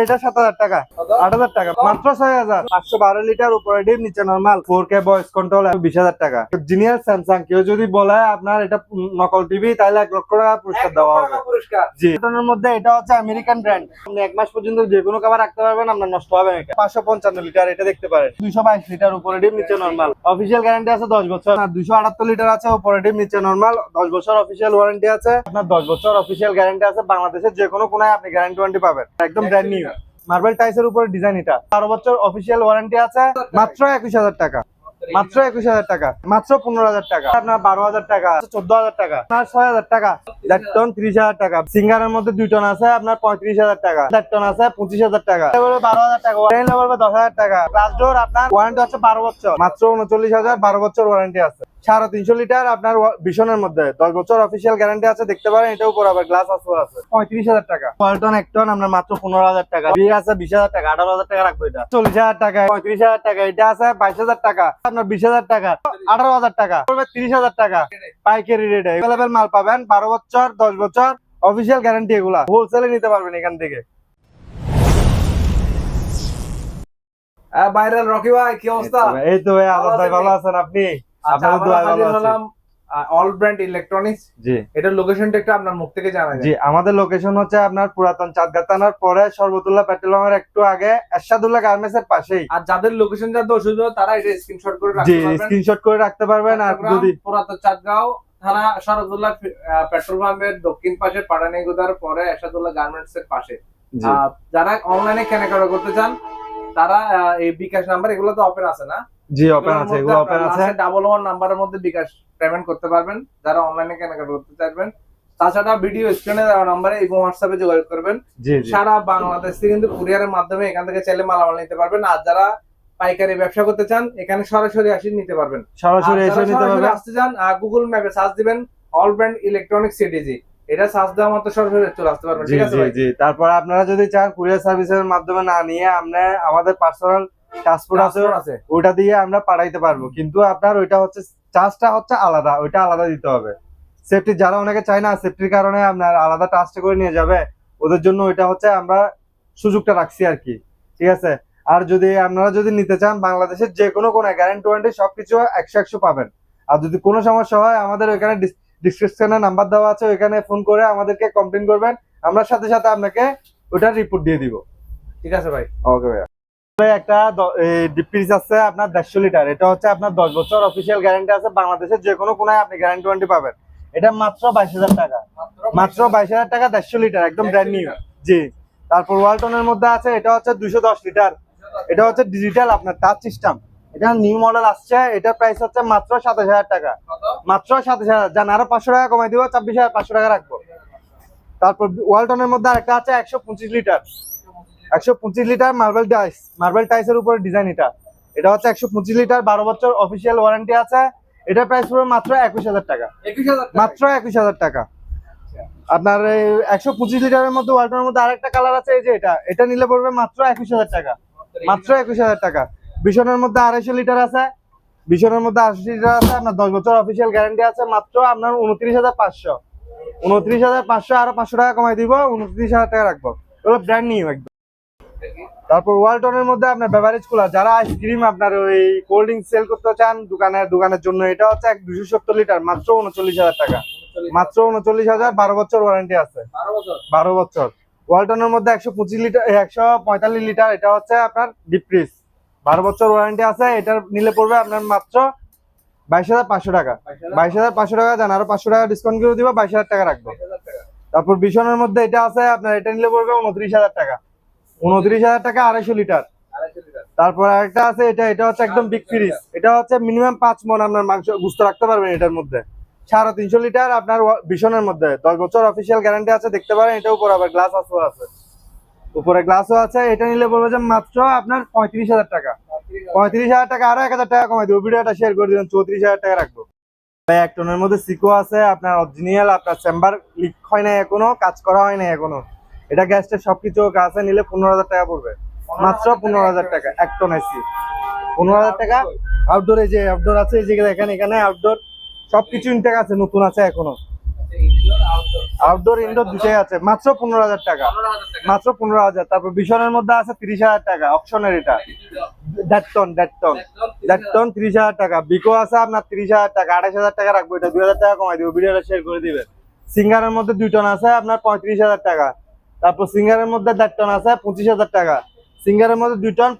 এটা সাত হাজার টাকা আট হাজার টাকা। মাত্র ছয় হাজার। পাঁচশো বারো লিটার উপরে নিচে normal four K voice control বিশ হাজার টাকা। জিনিয়ার স্যামসাং কেউ যদি বলে আপনার এটা নকল টিভি তাহলে এক লক্ষ টাকা পুরস্কার দেওয়া হবে। জি। এটার মধ্যে এটা হচ্ছে আমেরিকান ব্র্যান্ড আপনি এক মাস পর্যন্ত যে কোনো খাবার রাখতে পারবেন আপনার নষ্ট হবে এটা। পাঁচশো পঞ্চান্ন লিটার এটা দেখতে পারেন। দুইশো বাইশ লিটার উপরে নিচে নর্মাল অফিসিয়াল গ্যারান্টি আছে দশ বছর। আর দুইশো আটাত্তর লিটার আছে উপরে নিচে নর্মাল দশ বছর অফিসিয়াল ওয়ারেন্টি আছে। আপনার দশ বছর অফিসিয়াল গ্যারান্টি আছে বাংলাদেশের যে কোনো কোনায় আপনি গ্যারান্টি ওয়ারেন্টি পাবেন। একদম ব্র্যান্ড নিউ মার্বেল টাইসের উপরে ডিজাইন এটা। বারো বছর অফিসিয়াল ওয়ারেন্টি আছে, মাত্র একুশ হাজার টাকা। মাত্র একুশ হাজার টাকা, মাত্র পনেরো হাজার টাকা। আপনার বারো হাজার টাকা, চোদ্দ হাজার টাকা, আপনার ছয় হাজার টাকা, দেড় টন ত্রিশ হাজার টাকা। সিঙ্গারের মধ্যে দুই টন আছে, আপনার পঁয়ত্রিশ হাজার টাকা, দেড় টন আছে, পঁচিশ হাজার টাকা। বারো হাজার টাকা ট্রেন বলবে দশ হাজার টাকা। গ্লাস ডোর আপনার ওয়ারেন্টি হচ্ছে বারো বছর, মাত্র উনচল্লিশ হাজার, বারো বছর ওয়ারেন্টি আছে। সাড়ে তিনশো লিটার আপনার ভীষণের মধ্যে। দশ বছর অফিসিয়াল গ্যারান্টি আছে দেখতে পারেন এটাও উপর আবার গ্লাস আছে আছে। পঁয়ত্রিশ হাজার টাকা। পল্টন এক টন আপনার মাত্র পনেরো হাজার টাকা। বিয়ে আছে বিশ হাজার টাকা আঠারো হাজার টাকা রাখব এটা। চল্লিশ হাজার টাকা পঁয়ত্রিশ হাজার টাকা এটা আছে বাইশ হাজার টাকা। আপনার বিশ হাজার টাকা আঠারো হাজার টাকা তিরিশ হাজার টাকা। পাইকারি রেটে অ্যাভেলেবেল মাল পাবেন বারো বছর দশ বছর অফিসিয়াল গ্যারান্টি এগুলা। হোলসেলে নিতে পারবেন এখান থেকে। ভাইরাল রকি ভাই কি অবস্থা? এই তো ভাই ভাই ভালো আছেন? আপনি? আপনাদের ভালো হাজির হলাম অল ব্র্যান্ড ইলেকট্রনিক্স জি। এটার লোকেশনটা একটু আপনার মুখ থেকে জানা জি আমাদের লোকেশন হচ্ছে আপনার পুরাতন চাঁদগা থানার পরে সর্বতুল্লাহ পেট্রোল পাম্পের একটু আগে এরশাদুল্লাহ গার্মেন্টস এর পাশেই। আর যাদের লোকেশন জানতে অসুবিধা তারা এটা স্ক্রিনশট করে রাখতে পারবেন। স্ক্রিনশট করে রাখতে পারবেন আর চট্টগ্রাম, যদি পুরাতন চাঁদগাঁও থানা শরফুল্লাহ পেট্রোল পাম্পের দক্ষিণ পাশে পাড়ানিগুদার পরে এরশাদুল্লাহ গার্মেন্টস এর পাশে যারা অনলাইনে কেনাকাটা করতে চান তারা এই বিকাশ নাম্বার এগুলো তো ওপেন আছে না? জি ওপেন আছে এগুলো ওপেন আছে। ডাবল ওয়ান নাম্বারের মধ্যে বিকাশ পেমেন্ট করতে পারবেন। যারা অনলাইনে কেনাকাটা করতে চাইবেন। তাছাড়া ভিডিও স্ক্রিনে দেওয়া নাম্বারে এবং হোয়াটসঅ্যাপে যোগাযোগ করবেন। সারা বাংলাদেশ থেকে কিন্তু কুরিয়ারের মাধ্যমে এখান থেকে চাইলে মালামাল নিতে পারবেন। আর যারা পাইকারি ব্যবসা করতে চান এখানে সরাসরি আসি নিতে পারবেন। সরাসরি এসে নিতে পারবেন। আসতে চান গুগল ম্যাপে সার্চ দিবেন অল ব্র্যান্ড ইলেকট্রনিক সিটিজি এটা সার্চ দেওয়া মাত্র সরাসরি চলে আসতে পারবেন ঠিক আছে জি জি। তারপর আপনারা যদি চান কুরিয়ার সার্ভিসের মাধ্যমে না নিয়ে আমরা আমাদের পার্সোনাল ট্রান্সপোর্ট আছে ওটা দিয়ে আমরা পাঠাইতে পারব। কিন্তু আপনার ওইটা হচ্ছে চার্জটা হচ্ছে আলাদা ওইটা আলাদা দিতে হবে। সেফটি যারা অনেকে চায় না সেফটির কারণে আপনার আলাদা টাস্ট করে নিয়ে যাবে ওদের জন্য ওইটা হচ্ছে আমরা সুযোগটা রাখছি আর কি। ঠিক আছে? আর যদি আপনারা যদি নিতে চান বাংলাদেশের যে কোনো কোনো গ্যারান্টি ওয়ারেন্টি সবকিছু একশো একশো পাবেন। আর যদি কোনো সমস্যা হয় আমাদের ওইখানে ডিসক্রিপশনে নাম্বার দেওয়া আছে ওইখানে ফোন করে আমাদেরকে কমপ্লেন করবেন। আমরা সাথে সাথে আপনাকে ওটার রিপোর্ট দিয়ে দিব। ঠিক আছে ভাই। ওকে ভাইয়া। ভাই, একটা ডিপ ফ্রিজ আছে আপনার দেড়শো লিটার। এটা হচ্ছে আপনার দশ বছর অফিসিয়াল গ্যারান্টি আছে বাংলাদেশের যে কোনো কোনায় আপনি গ্যারান্টি ওয়ারেন্টি পাবেন। এটা মাত্র বাইশ হাজার টাকা। মাত্র বাইশ হাজার টাকা দেড়শো লিটার একদম ব্র্যান্ড নিউ জি। তারপর ওয়ালটনের মধ্যে আছে এটা হচ্ছে দুশো দশ লিটার। এটা হচ্ছে ডিজিটাল আপনার টাচ সিস্টেম এটা নিউ মডেল আসছে এটা প্রাইস হচ্ছে মাত্র সাতাশ হাজার টাকা। মাত্র সাতাশ হাজার। জান আরও পাঁচশো টাকা কমাই দিব ছাব্বিশ হাজার পাঁচশো টাকা রাখব। তারপর ওয়ালটনের মধ্যে আরেকটা আছে একশো পঁচিশ লিটার। একশো পঁচিশ লিটার মার্বেল টাইস মার্বেল টাইসের উপরে ডিজাইন এটা। এটা হচ্ছে একশো পঁচিশ লিটার বারো বছর অফিসিয়াল ওয়ারেন্টি আছে। এটার প্রাইস পড়বে মাত্র একুশ হাজার টাকা। মাত্র একুশ হাজার টাকা। আপনার একশো পঁচিশ লিটারের মধ্যে ওয়ালটনের মধ্যে আরেকটা কালার আছে এই যে এটা। এটা নিলে পড়বে মাত্র একুশ হাজার টাকা। মাত্র একুশ হাজার টাকা। বিশনের মধ্যে আড়াইশো লিটার আছে। বিশনের মধ্যে আশি লিটার আছে। আপনার দশ বছর অফিসিয়াল গ্যারান্টি আছে। মাত্র আপনার উনত্রিশ হাজার পাঁচশো। উনত্রিশ হাজার পাঁচশো আরও পাঁচশো টাকা কমাই দিব। উনত্রিশ হাজার টাকা রাখব। ওগুলো ব্র্যান্ড নিউ একদম। তারপর ওয়ালটনের মধ্যে আপনার বেভারেজ কুলার যারা আইসক্রিম আপনার ওই কোল্ড ড্রিঙ্ক সেল করতে চান দোকানের দোকানের জন্য এটা হচ্ছে এক দুশো সত্তর লিটার মাত্র উনচল্লিশ হাজার টাকা। মাত্র উনচল্লিশ হাজার বারো বছর ওয়ারেন্টি আছে। বারো বছর? ওয়ালটনের মধ্যে একশো পঁচিশ লিটার একশো পঁয়তাল্লিশ লিটার এটা হচ্ছে আপনার ডিপ ফ্রিজ বারো বছর ওয়ারেন্টি আছে এটা নিলে পড়বে আপনার মাত্র বাইশ হাজার পাঁচশো টাকা। বাইশ হাজার পাঁচশো টাকা জান আরও পাঁচশো টাকা ডিসকাউন্ট করে দিব বাইশ হাজার টাকা রাখব। তারপর বিশনের মধ্যে এটা আছে আপনার এটা নিলে পড়বে উনত্রিশ হাজার টাকা। উনত্রিশ হাজার টাকা, আড়াইশো লিটার। তারপর আরেকটা আছে, এটা এটা হচ্ছে একদম বিগ ফ্রিজ এটা হচ্ছে মিনিমাম পাঁচ মন আপনার মাংস গুস্ত রাখতে পারবেন এটার মধ্যে। সাড়ে তিনশো লিটার আপনার ভীষণের মধ্যে। দশ বছর অফিসিয়াল গ্যারান্টি আছে, দেখতে পারেন এটা উপর আবার গ্লাস আসও আছে। উপরে গ্লাসও আছে, এটা নিলে বলব যে মাত্র আপনার পঁয়ত্রিশ হাজার টাকা। পঁয়ত্রিশ হাজার টাকা, আরও এক হাজার টাকা কমাই দেবো। ভিডিওটা শেয়ার করে দিবেন, চৌত্রিশ হাজার টাকা রাখব। এক টনের মধ্যে সিকো আছে, আপনার অরিজিনাল আপনার চেম্বার লিক হয় না এখনও, কাজ করা হয় না এখনও। এটা গ্যাসটা সবকিছু আছে নিলে পনেরো হাজার টাকা পড়বে। মাত্র পনেরো হাজার টাকা, এক টন এসি পনেরো হাজার টাকা আউটডোর যে আউটডোর আছে, এই যে এখানে আউটডোর সবকিছু ইনটেক আছে, নতুন আছে এখনও। আউটডোর ইনডোর দুটাই আছে, মাত্র পনেরো হাজার টাকা। মাত্র পনেরো হাজার, তারপর বিশনের মধ্যে আছে তিরিশ হাজার টাকা অপশনের এটা। ডেটটন ডেটটন ডেটটন তিরিশ হাজার টাকা। বিকো আছে আপনার তিরিশ হাজার টাকা, আঠাশ হাজার টাকা রাখব, এটা দুই হাজার টাকা কমাই দিব, ভিডিওটা শেয়ার করে দিবেন। সিঙ্গারের মধ্যে দুই টন আছে, আপনার পঁয়ত্রিশ হাজার টাকা। তারপর সিঙ্গারের মধ্যে দেড় টন আছে, পঁচিশ হাজার টাকা। সিঙ্গারের মধ্যে দুই টন,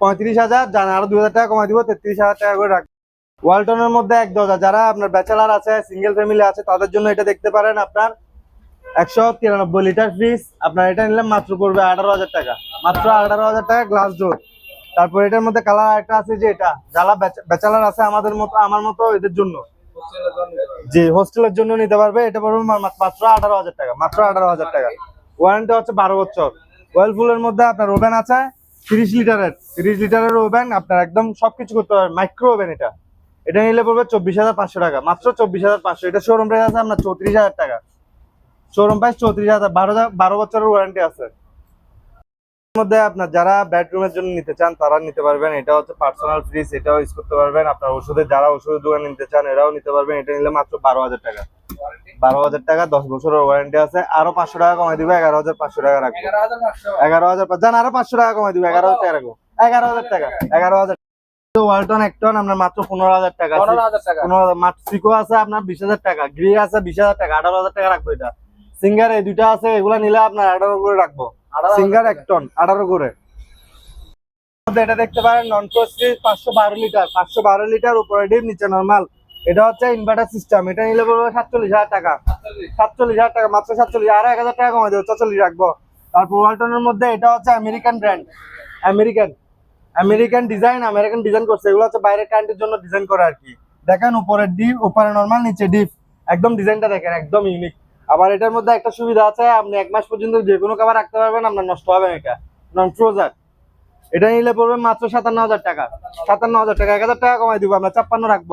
পঁয়ত্রিশ হাজার জানা আরও দুই হাজার টাকা কমাই দিব, তেত্রিশ হাজার টাকা করে রাখব। ওয়ালটনের মধ্যে এক দরজা যারা আপনার ব্যাচেলার আছে সিঙ্গেল ফ্যামিলি আছে, তাদের জন্য এটা দেখতে পারেন আপনার একশো তিরানব্বই লিটার ফ্রিজ। আপনার এটা নিলে মাত্র পড়বে আঠারো হাজার টাকা। মাত্র আঠারো হাজার টাকা গ্লাস ডোর তারপর এটার মধ্যে কালার একটা আছে যে এটা। যারা ব্যাচেলার আছে, আমাদের মতো, আমার মতো, এদের জন্য। জি হোস্টেলের জন্য নিতে পারবে। এটা পড়বে মাত্র আঠারো হাজার টাকা, মাত্র আঠারো হাজার টাকা। ওয়ারেন্টি হচ্ছে বারো বছর। ওয়েলফুলের মধ্যে আপনার ওভেন আছে, তিরিশ লিটারের। তিরিশ লিটারের ওভেন আপনার একদম সবকিছু করতে পারবেন মাইক্রো ওভেন এটা। এটা নিলে পড়বে চব্বিশ হাজার পাঁচশো টাকা। মাত্র চব্বিশ হাজার পাঁচশো। এটা শোরুম প্রাইস আছে আপনার চৌত্রিশ হাজার টাকা। শোরুম প্রাইস চৌত্রিশ হাজার। বারো বারো বছরের ওয়ারেন্টি আছে। মধ্যে আপনার যারা বেডরুমের জন্য নিতে চান তারা নিতে পারবেন। এটা হচ্ছে পার্সোনাল ফ্রিজ এটাও ইউজ করতে পারবেন। আপনার ওষুধের যারা ওষুধের দোকানে নিতে চান এরাও নিতে পারবেন। এটা নিলে মাত্র বারো হাজার টাকা। বারো হাজার টাকা দশ বছরের ওয়ারেন্টি আছে। আরও পাঁচশো টাকা কমাই দিবে এগারো হাজার পাঁচশো টাকা রাখব। এগারো হাজার জান আরও পাঁচশো টাকা কমাই দিবে এগারো হাজার টাকা রাখব। এগারো হাজার টাকা এগারো হাজার ওয়ালটন আপনার মাত্র পনেরো হাজার টাকা পনেরো হাজার সিকো আছে আপনার বিশ হাজার টাকা গ্রি আছে বিশ হাজার টাকা আঠারো হাজার টাকা রাখব এটা। সিঙ্গার এই দুইটা আছে এগুলা নিলে আপনার আঠারো করে রাখব। সিঙ্গার এক টন আঠারো করে। এটা দেখতে পারেন নন প্রস্টিজ পাঁচশো বারো লিটার পাঁচশো বারো লিটার উপরে ডিম নিচে নর্মাল এটা হচ্ছে ইনভার্টার সিস্টেম এটা নিলে পড়বে সাতচল্লিশ হাজার টাকা। সাতচল্লিশ। হাজার টাকা মাত্র সাতচল্লিশ আরও এক হাজার টাকা কমে দেবো চল্লিশ রাখব। তারপর ওয়ালটনের মধ্যে এটা হচ্ছে American brand American American design American design করছে। এগুলো হচ্ছে বাইরের কান্ট্রির জন্য ডিজাইন করা আর কি। দেখেন উপরে ডিপ উপরে নর্মাল নিচে ডিপ। একদম ডিজাইনটা দেখেন একদম ইউনিক আবার এটার মধ্যে একটা সুবিধা আছে, আপনি এক মাস পর্যন্ত যে কোনো খাবার রাখতে পারবেন, আপনার নষ্ট হবে এটা। নন ফ্রোজার এটা নিলে পড়বে মাত্র সাতান্ন হাজার টাকা। সাতান্ন হাজার টাকা, এক হাজার টাকা কমাই দিব, আমরা ছাপ্পান্ন রাখব।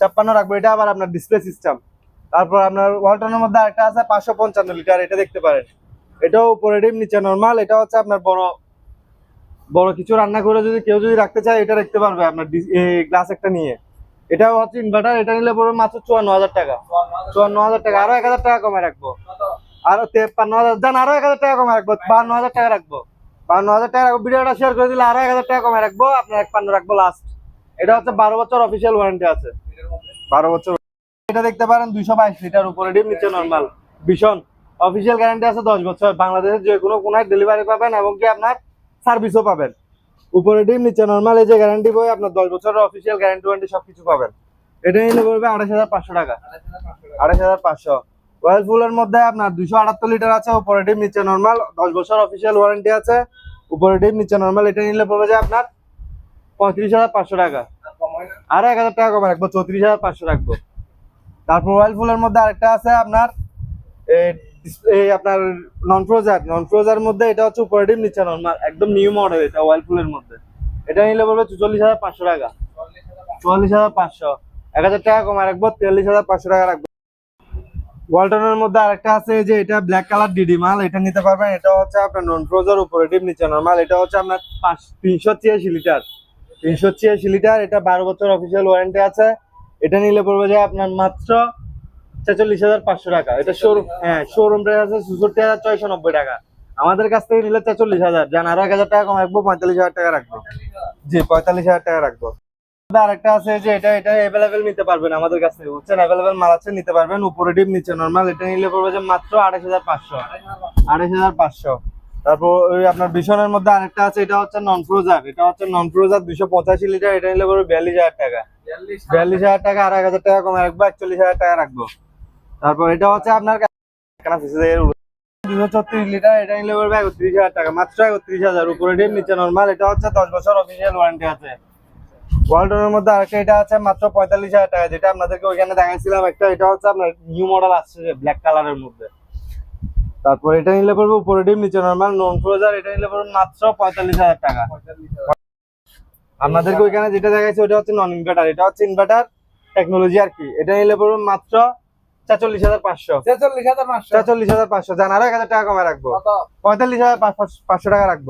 ছাপ্পান্ন রাখব, এটা আবার আপনার ডিসপ্লে সিস্টেম তারপর আপনার ওয়ালটনের মধ্যে একটা আছে, পাঁচশো পঞ্চান্ন লিটার এটা দেখতে পারেন। এটাও উপরে ডিম, নিচে নর্মাল এটা হচ্ছে আপনার বড় বড় কিছু রান্না করে যদি কেউ যদি রাখতে চায়, এটা রাখতে পারবে আপনার গ্লাস একটা নিয়ে। এটাও হচ্ছে ইনভার্টার এটা নিলে পড়বে মাত্র চুয়ান্ন হাজার টাকা। চুয়ান্ন হাজার টাকা, আরও এক হাজার টাকা কমে রাখব। আরও তেপ্পান্ন হাজার, জান, আরও এক হাজার টাকা কমে রাখব, বান্ন হাজার টাকা রাখব। বান্ন হাজার টাকা রাখব, ভিডিওটা শেয়ার করে দিলে আরও এক হাজার টাকা কমে রাখব, আপনার এক পান্ন রাখব লাস্ট এটা হচ্ছে বারো বছর অফিসিয়াল ওয়ারেন্টি আছে। বারো বছর এটা দেখতে পারেন দুইশো বাইশ লিটার উপরে ডিম, নিচে নর্মাল ভীষণ। অফিসিয়াল গ্যারান্টি আছে দশ বছর। বাংলাদেশের যে কোনো কোনায় ডেলিভারি পাবেন এবং কি আপনার সার্ভিসও পাবেন। উপরে ডিম নিচে নর্মাল এই যে গ্যারান্টি বই আপনার দশ বছরের অফিসিয়াল গ্যারান্টি ওয়ারেন্টি সবকিছু পাবেন। এটা নিলে পড়বে আড়াইশ হাজার পাঁচশো টাকা। আড়াইশ হাজার পাঁচশো। ওয়েলফুলের মধ্যে আপনার দুশো আটাত্তর লিটার আছে, উপরে ডিম নিচে নর্মাল দশ বছর অফিসিয়াল ওয়ারেন্টি আছে, উপরে ডিম নিচে নর্মাল এটা নিলে পড়বে যে আপনার পঁয়ত্রিশ হাজার পাঁচশো টাকা। আর এক হাজার টাকা কমে রাখব, চৌত্রিশ হাজার পাঁচশো রাখব। তারপর ওয়েলফুলের মধ্যে আরেকটা আছে আপনার আপনার নন ফ্রোজার নন ফ্রোজার মধ্যে এটা হচ্ছে উপরে ডিম নিচে নর্মাল একদম নিউ মডেল এটা ওয়েলফুলের মধ্যে। এটা নিলে বলবে চুচল্লিশ হাজার পাঁচশো টাকা। চুয়াল্লিশ হাজার পাঁচশো। এক হাজার টাকা কমে রাখব তেতাল্লিশ হাজার পাঁচশো টাকা রাখব। ওয়ালটনের মধ্যে আরেকটা আছে যে এটা ব্ল্যাক কালার ডিডি মাল, এটা নিতে পারবেন। এটা হচ্ছে আপনার নন ফ্রোজার উপরে ডিম নিচে নর্মাল এটা হচ্ছে আপনার পাঁচ, তিনশো ছিয়াশি লিটার। তিনশো ছিয়াশি লিটার, এটা বারো বছর অফিসিয়াল ওয়ারেন্টি আছে। এটা নিলে পড়বে যে আপনার মাত্র ছেচল্লিশ হাজার পাঁচশো টাকা। এটা শোরুম হ্যাঁ শোরুম প্রাইস আছে চৌষট্টি হাজার ছয়শো নব্বই টাকা। আমাদের কাছ থেকে নিলে ছেচল্লিশ হাজার। যান আরও এক হাজার টাকা কম রাখব পঁয়তাল্লিশ হাজার টাকা রাখব। জি, পঁয়তাল্লিশ হাজার টাকা রাখব। আরেকটা আছে যে এটা এটা অ্যাভেলেবেল নিতে পারবেন আমাদের কাছ থেকে অ্যাভেলেবেল মাল আছে, নিতে পারবেন। উপরে ডিপ, নিচে নর্মাল এটা নিলে পড়বে যে মাত্র আড়াইশ হাজার পাঁচশো। আড়াইশ হাজার পাঁচশো। তারপর ওই আপনার বিশনের মধ্যে আরেকটা আছে, এটা হচ্ছে নন ফ্রোজার এটা হচ্ছে নন ফ্রোজার দুশো পঁচাশি লিটার, এটা নিলে পড়বে বিয়াল্লিশ হাজার টাকা। বিয়াল্লিশ হাজার টাকা, আর এক হাজার টাকা কমে রাখব একচল্লিশ হাজার টাকা রাখব। তারপর এটা হচ্ছে আপনার লিটার, এটা নিলে একত্রিশ হাজার টাকা। মাত্র একত্রিশ হাজার, উপরে ডিম, নিচে নর্মাল এটা হচ্ছে দশ বছর অফিসিয়াল ওয়ারেন্টি আছে। মধ্যে এটা মাত্র পঁয়তাল্লিশ হাজার টাকা, যেটা ওইখানে দেখাইছিলাম একটা, এটা হচ্ছে আপনার নিউ মডেল আসছে ব্ল্যাক কালারের মধ্যে। তারপর এটা নিলে পড়বে উপরে ডিম, নিচে নর্মাল নন ফ্রোজার এটা নিলে পড়বে মাত্র পঁয়তাল্লিশ হাজার টাকা। আপনাদেরকে ওইখানে যেটা দেখাইছে, ওটা হচ্ছে নন ইনভার্টার এটা হচ্ছে ইনভার্টার টেকনোলজি আর কি। এটা নিলে পড়বে মাত্র ছেচল্লিশ হাজার পাঁচশো। ছেচল্লিশ হাজার পাঁচশো। ছেচল্লিশ হাজার পাঁচশো। জান আরও এক হাজার টাকা কমে রাখব। পঁয়তাল্লিশ হাজার পাঁচ- পাঁচশো টাকা রাখব।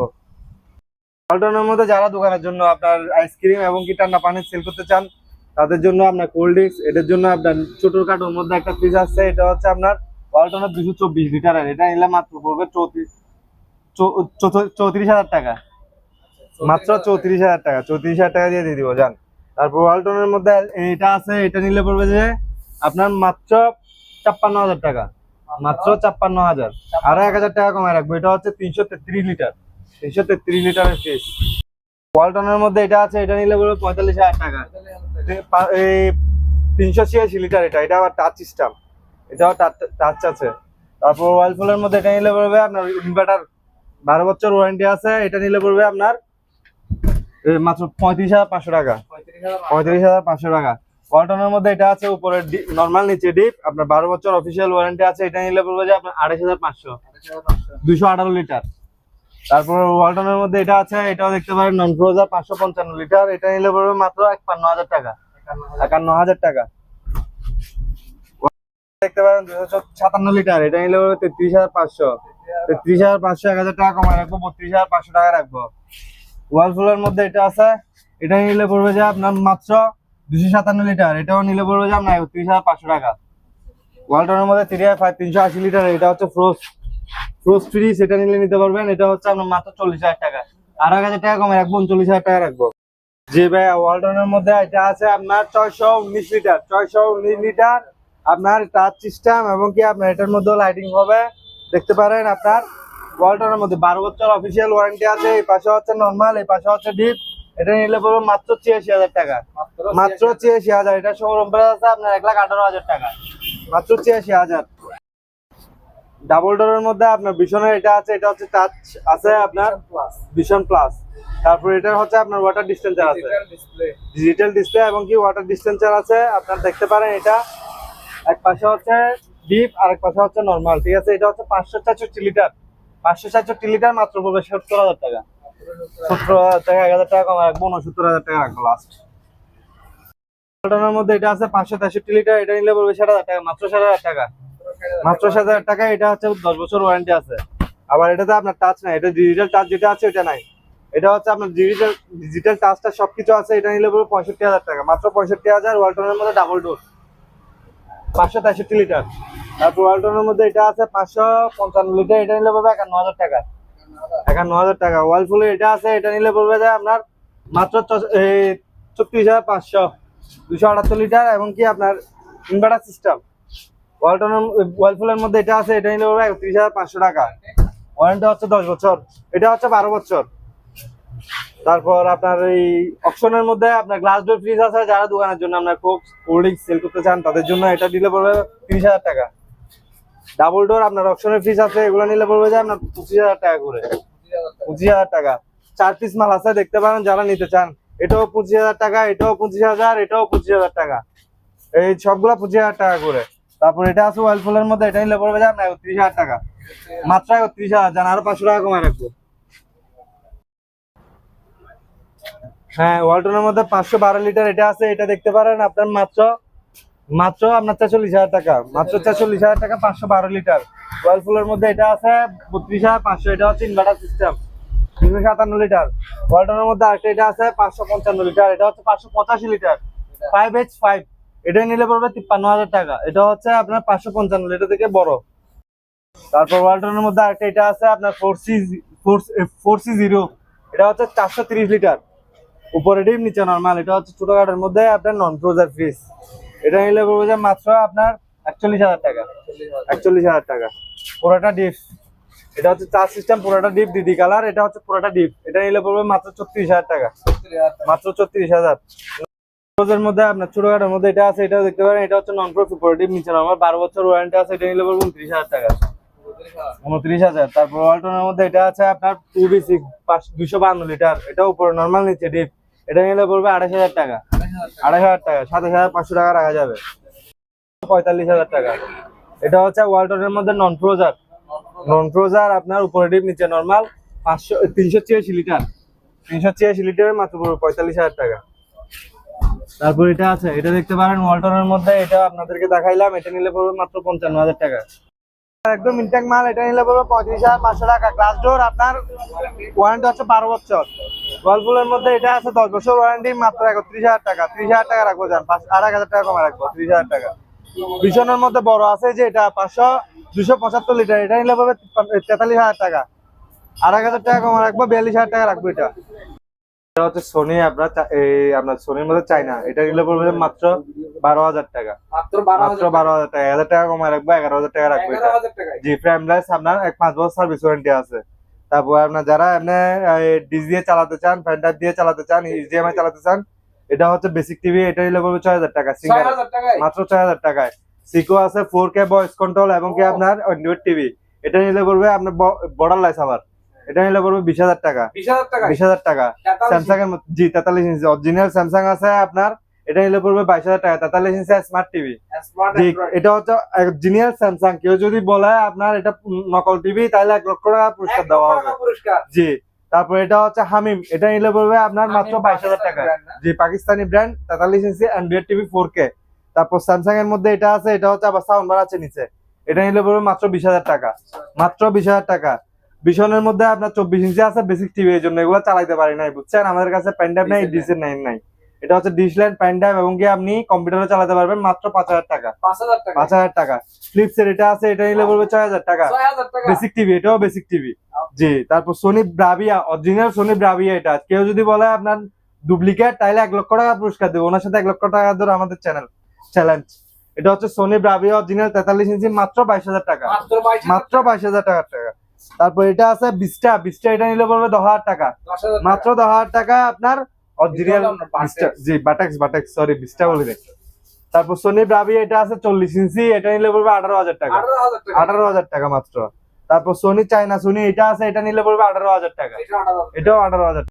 পল্টনের মধ্যে যারা দোকানের জন্য আপনার আইসক্রিম এবং কি ঠান্ডা পানি সেল করতে চান তাদের জন্য আপনার কোল্ড ড্রিঙ্কস এটার জন্য আপনার ছোটখাটোর মধ্যে একটা ফ্রিজ আছে এটা হচ্ছে আপনার ওয়ালটনের দুশো চব্বিশ লিটারের। এটা নিলে মাত্র পড়বে চৌত্রিশ চৌত্রিশ হাজার টাকা। মাত্র চৌত্রিশ হাজার টাকা। চৌত্রিশ হাজার টাকা দিয়ে দিয়ে দিব যান তারপর ওয়ালটনের মধ্যে এটা আছে এটা নিলে পড়বে যে আপনার মাত্র ছাপ্পান্ন হাজার টাকা। মাত্র? ছাপ্পান্ন হাজার। আরও এক হাজার টাকা কমায় রাখব। এটা হচ্ছে তিনশো তেত্রিশ লিটার। তিনশো তেত্রিশ লিটারের ফ্রিজ ওয়ালটনের মধ্যে এটা আছে এটা নিলে পড়বে পঁয়তাল্লিশ হাজার টাকা। এই তিনশো ছিয়াশি লিটার এটা এটা আবার টাচ সিস্টেম এটাও টাচ আছে। তারপর ওয়ালফুলের মধ্যে এটা নিলে পড়বে আপনার ইনভার্টার বারো বছর ওয়ারেন্টি আছে এটা নিলে পড়বে আপনার মাত্র পঁয়ত্রিশ হাজার পাঁচশো টাকা। পঁয়ত্রিশ হাজার পাঁচশো টাকা। ওয়ালটনের মধ্যে এটা আছে উপরে নর্মাল নিচে ডিপ আপনার বারো বছর অফিসিয়াল ওয়ারেন্টি আছে, এটা নিলে পড়বে যে আপনার আড়াইশ হাজার পাঁচশো। দুশো আঠারো লিটার। তারপর ওয়ালটনের মধ্যে এটা আছে, এটাও দেখতে পারেন নন ফ্রোজার পাঁচশো পঞ্চান্ন লিটার, এটা নিলে পড়বে মাত্র একান্ন হাজার টাকা। একান্ন হাজার টাকা। দেখতে পারেন দুশো সাতান্ন লিটার, এটা নিলে পড়বে তেত্রিশ হাজার পাঁচশো। তেত্রিশ হাজার পাঁচশো, এক হাজার টাকা কমায় রাখব, বত্রিশ হাজার পাঁচশো টাকা রাখব। ওয়ালফুলের মধ্যে এটা আছে, এটা নিলে পড়বে যে আপনার মাত্র দুশো সাতান্ন লিটার, এটাও নিলে পড়বে যে আপনার একত্রিশ হাজার পাঁচশো টাকা। ওয়ালটনের মধ্যে থ্রি ফাইভ তিনশো আশি লিটার, এটা হচ্ছে ফ্রোস্ট ফ্রোস্ট ফ্রি সেটা নিলে নিতে পারবেন, এটা হচ্ছে আপনার মাত্র চল্লিশ হাজার টাকা। আর এক হাজার টাকা কমে রাখব, উনচল্লিশ হাজার টাকা রাখব। জি ভাই, ওয়ালটনের মধ্যে এটা আছে আপনার ছয়শো উনিশ লিটার, ছয়শো উনিশ লিটার আপনার টাচ সিস্টেম এবং কি আপনার এটার মধ্যে লাইটিং হবে। দেখতে পারেন আপনার ওয়ালটনের মধ্যে বারো বছর অফিসিয়াল ওয়ারেন্টি আছে, এই পাশে হচ্ছে নর্মাল এই পাশে হচ্ছে ডিপ এটা নিলে পড়বে মাত্র ছিয়াশি হাজার টাকা। মাত্র ছিয়াশি হাজার। এটা শোরুম প্রাইস আছে আপনার এক লাখ আঠারো হাজার টাকা। মাত্র ছিয়াশি হাজার। ডাবল ডোরের মধ্যে আপনার ভীষণের এটা আছে এটা হচ্ছে টাচ আছে আপনার ভীষণ প্লাস তারপর এটা হচ্ছে আপনার ওয়াটার ডিস্টেন্সার আছে। ডিজিটাল ডিসপ্লে এবং কি ওয়াটার ডিস্টেন্সার আছে আপনার দেখতে পারেন এটা। এক পাশে হচ্ছে ডিপ আর এক পাশে হচ্ছে নর্মাল ঠিক আছে এটা হচ্ছে পাঁচশো চারষট্টি লিটার পাঁচশো চারষট্টি লিটার মাত্র পড়বে সত্তর হাজার টাকা। টাকা, এক হাজার টাকা কম উনসত্তর হাজার টাকা পাঁচশো তেষট্টি লিটার, এটা নিলে পড়বে হাজার টাকা, মাত্র হাজার টাকা। মাত্র হাজার টাকা, এটা হচ্ছে আবার এটাতে ডিজিটাল যেটা আছে নাই। এটা হচ্ছে আপনার ডিজিটাল ডিজিটাল সবকিছু আছে, এটা নিলে পড়বে পঁয়ষট্টি হাজার টাকা, মাত্র পঁয়ষট্টি হাজার। ওয়ালটনের মধ্যে ডাবল ডোর পাঁচশো তেষট্টি লিটার। তারপর ওয়ালটনের মধ্যে এটা আছে পাঁচশো পঞ্চান্ন লিটার, এটা নিলে পড়বে একান্ন হাজার টাকা। একান্ন হাজার টাকা। ওয়ালফুলে এটা আছে, এটা নিলে পড়বে যে আপনার মাত্র ছত্রিশ হাজার পাঁচশো। দুশো আটাত্তর লিটার এবং কি আপনার ইনভার্টার সিস্টেম ওয়ালটনের ওয়ালফুলের মধ্যে এটা আছে, এটা নিলে পড়বে একত্রিশ হাজার পাঁচশো টাকা। ওয়ারেন্টি হচ্ছে দশ বছর। এটা হচ্ছে বারো বছর। তারপর আপনার এই অপশনের মধ্যে আপনার গ্লাস ডোর ফ্রিজ আছে, যারা দোকানের জন্য আপনার কোক কোল্ড ড্রিঙ্কস সেল করতে চান, তাদের জন্য এটা দিলে পড়বে তিরিশ হাজার টাকা। ডাবল ডোর আপনার অপশনের ফ্রিজ আছে, এগুলো নিলে পড়বে যে আপনার পঁচিশ হাজার টাকা করে। পঁচিশ হাজার টাকা। চার পিস মাল আছে, দেখতে পারেন, যারা নিতে চান। এটাও পঁচিশ হাজার টাকা, এটাও পঁচিশ হাজার, এটাও পঁচিশ হাজার টাকা। এই সবগুলা পঁচিশ হাজার টাকা করে। তারপর এটা আছে ওয়ালফুলের মধ্যে এটা নিলে পড়বে যে আপনার একত্রিশ হাজার টাকা। মাত্র একত্রিশ হাজার জান আরও পাঁচশো টাকা কমায় রাখব। হ্যাঁ ওয়ালটনের মধ্যে পাঁচশো বারো লিটার এটা আছে, এটা দেখতে পারেন, আপনার মাত্র মাত্র আপনার ছেচল্লিশ হাজার টাকা। মাত্র ছেচল্লিশ হাজার টাকা পাঁচশো বারো লিটার। ওয়ালফুলের মধ্যে এটা আছে বত্রিশ হাজার পাঁচশো, এটা হচ্ছে ইনভার্টার সিস্টেম তিনশো সাতান্ন লিটার। ওয়ালটনের মধ্যে আরেকটা এটা আছে পাঁচশো পঞ্চান্ন লিটার। এটা হচ্ছে পাঁচশো পঁচাশি লিটার। ফাইভ এইচ ফাইভ এটা নিলে পড়বে তিপ্পান্ন হাজার টাকা। এটা হচ্ছে আপনার পাঁচশো পঞ্চান্ন লিটার থেকে বড়। তারপর ওয়ালটনের মধ্যে আরেকটা এটা আছে আপনার four C four C zero এটা হচ্ছে চারশো তিরিশ লিটার। উপরে ডিম, নিচে নর্মাল এটা হচ্ছে ছোটখাটোর মধ্যে আপনার নন ফ্রোজার ফ্রিজ এটা নিলে পড়বে যে মাত্র আপনার একচল্লিশ হাজার টাকা। একচল্লিশ হাজার টাকা। পুরোটা ডিপ। এটা হচ্ছে চার সিস্টেম পুরোটা ডিপ দিদি কালার এটা হচ্ছে পুরোটা ডিপ। এটা নিলে পড়বে মাত্র ছত্রিশ হাজার টাকা। মাত্র ছত্রিশ হাজার। ফ্রোজের মধ্যে আপনার ছোটখাটোর মধ্যে এটা আছে এটাও দেখতে পারেন এটা হচ্ছে নন নিচে নর্মাল বারো বছর ওয়ারেন্টি আছে এটা নিলে পড়বে উনত্রিশ হাজার টাকা। উনত্রিশ হাজার। তারপর ওয়ালটনের মধ্যে এটা আছে আপনার টু বি সিক্স দুশো বান্ন লিটার এটা উপরে নর্মাল নিচে ডিপ এটা নিলে পড়বে আড়াইশ হাজার টাকা। আড়াই হাজার টাকা, সাতাশ হাজার পাঁচশো টাকা রাখা যাবে। পঁয়তাল্লিশ হাজার টাকা। এটা হচ্ছে ওয়ালটনের মধ্যে নন ফ্রোজার নন ফ্রোজার আপনার উপরে নিচে নর্মাল পাঁচশো, তিনশো ছিয়াশি লিটার। তিনশো ছিয়াশি লিটারের মাত্র পঁয়তাল্লিশ হাজার টাকা। তারপর এটা আছে, এটা দেখতে পারেন ওয়ালটনের মধ্যে, এটা আপনাদেরকে দেখাইলাম, এটা নিলে পড়বে মাত্র পঞ্চান্ন হাজার টাকা। একদম ইনটেক মাল, এটা নিলে পড়বে পঁয়ত্রিশ হাজার পাঁচশো টাকা। গ্লাস ডোর আপনার ওয়ারেন্টি হচ্ছে বারো বছর। গল্পুলের মধ্যে এটা আছে দশ বছর ওয়ারেন্টি মাত্র একত্রিশ হাজার টাকা। ত্রিশ হাজার টাকা রাখব যান আর হাজার টাকা কমে রাখব ত্রিশ হাজার টাকা। বিছনের মধ্যে বড় আছে যে এটা পাঁচশো দুশো পঁচাত্তর লিটার এটা নিলে পড়বে তেতাল্লিশ হাজার টাকা। আড়াই হাজার টাকা কমা রাখব বিয়াল্লিশ হাজার টাকা রাখব এটা। এটা হচ্ছে সোনি আপনার এই আপনার সোনির মধ্যে চাইনা এটা নিলে পড়বে মাত্র বারো হাজার টাকা। মাত্র বারো হাজার টাকা। এক হাজার টাকা কমায় রাখব এগারো হাজার টাকা রাখব এটা। জি ফ্রেমলেস আপনার এক পাঁচ বছর সার্ভিস ওয়ারেন্টি আছে। তারপর আপনার যারা এমনি ডিস দিয়ে চালাতে চান ফ্যান দিয়ে চালাতে চান ইজিএমআই চালাতে চান এটা হচ্ছে বেসিক টিভি এটা নিলে পড়বে ছয় হাজার টাকা টাকায়? মাত্র ছয় হাজার টাকায়। সিকো আছে ফোর কে ভয়েস কন্ট্রোল এবং কি আপনার অ্যান্ড্রয়েড টিভি এটা নিলে পড়বে আপনার বর্ডার লাইস আবার। এটা নিলে পড়বে বিশ হাজার টাকা। বিশ হাজার টাকায়? বিশ হাজার টাকা। স্যামসাং এর জি তেতাল্লিশ ইঞ্চি। অরিজিনাল স্যামসাং আছে আপনার এটা নিলে পড়বে বাইশ হাজার টাকা। ইঞ্চি স্মার্ট টিভি স্মার্ট জি এটা হচ্ছে অরিজিনাল স্যামসাং কেউ যদি বলে আপনার এটা নকল টিভি তাহলে এক লক্ষ টাকা পুরস্কার দেওয়া হবে। জি তারপর এটা হচ্ছে হামিম এটা নিলে পড়বে আপনার মাত্র বাইশ হাজার টাকা। জি পাকিস্তানি ব্র্যান্ড তেতাল্লিশ inch android TV four K তারপর স্যামসাং এর মধ্যে এটা আছে এটা হচ্ছে আবার সাউন্ড বার আছে নিচে। এটা নিলে পড়বে মাত্র বিশ হাজার টাকা। মাত্র বিশ হাজার টাকা। বিশনের মধ্যে আপনার চব্বিশ ইঞ্চি আছে বেসিক টিভি এই জন্য এগুলো চালাইতে পারি নাই বুঝছেন? আমাদের কাছে ড্রাইভ নাই। ডিসের নাই নাই। এটা হচ্ছে ডিশ লাইন পেন ড্রাইভ এবং কি আপনি কম্পিউটারে চালাতে পারবেন মাত্র পাঁচ হাজার টাকা। পাঁচ হাজার টাকা। ফ্লিপসের এটা আছে এটা নিলে বলবে ছয় হাজার টাকা। ছয় হাজার টাকা। বেসিক টিভি এটাও বেসিক টিভি জি তারপর Sony Bravia original Sony Bravia এটা। কেউ যদি বলে আপনার ডুপ্লিকেট তাহলে এক লক্ষ টাকা পুরস্কার দেবো। ওনার সাথে এক লক্ষ টাকা ধরে আমাদের চ্যানেল চ্যালেঞ্জ এটা হচ্ছে সোনি ব্রাভিয়া অরিজিনাল তেতাল্লিশ ইঞ্চি মাত্র বাইশ হাজার টাকা। মাত্র বাইশ মাত্র বাইশ হাজার টাকার টাকা। তারপর এটা আছে বিস্টা বিস্টা এটা নিলে বলবে দশ হাজার টাকা। মাত্র দশ হাজার টাকা আপনার অরিজিনাল জি বাটাক্স বাটাক্স সরি বিস্টা বলে তারপর সোনি ব্রাভিয়া এটা আছে চল্লিশ ইঞ্চি এটা নিলে পড়বে আঠারো হাজার টাকা। আঠারো হাজার টাকা। মাত্র। তারপর সোনি চাইনা সোনি এটা আছে এটা নিলে বলবে আঠারো হাজার টাকা। এটাও আঠারো হাজার